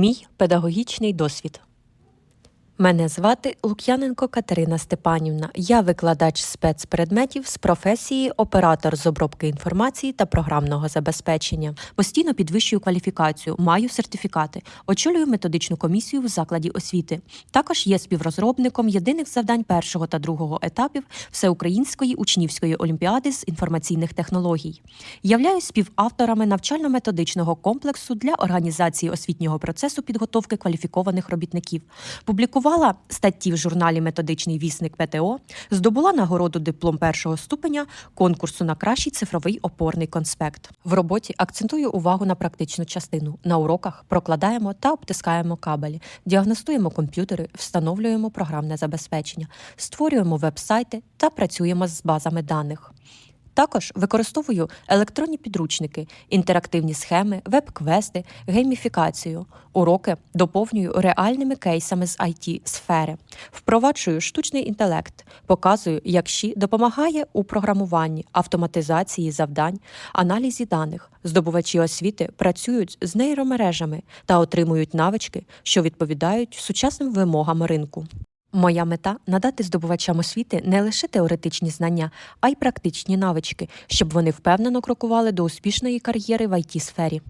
Мій педагогічний досвід. Мене звати Лук'яненко Катерина Степанівна. Я викладач спецпредметів з професії оператор з обробки інформації та програмного забезпечення. Постійно підвищую кваліфікацію, маю сертифікати, очолюю методичну комісію в закладі освіти. Також є співрозробником єдиних завдань першого та другого етапів Всеукраїнської учнівської олімпіади з інформаційних технологій. Являюсь співавторами навчально-методичного комплексу для організації освітнього процесу підготовки кваліфікованих робітників. Публікувала статті в журналі Методичний вісник ПТО, здобула нагороду диплом першого ступеня конкурсу на кращий цифровий опорний конспект. В роботі акцентую увагу на практичну частину. На уроках прокладаємо та обтискаємо кабелі, діагностуємо комп'ютери, встановлюємо програмне забезпечення, створюємо веб-сайти та працюємо з базами даних. Також використовую електронні підручники, інтерактивні схеми, веб-квести, гейміфікацію. Уроки доповнюю реальними кейсами з it сфери впроваджую штучний інтелект, показую, як ЩІ допомагає у програмуванні, автоматизації завдань, аналізі даних. Здобувачі освіти працюють з нейромережами та отримують навички, що відповідають сучасним вимогам ринку. Моя мета надати здобувачам освіти не лише теоретичні знання, а й практичні навички, щоб вони впевнено крокували до успішної кар'єри в it сфері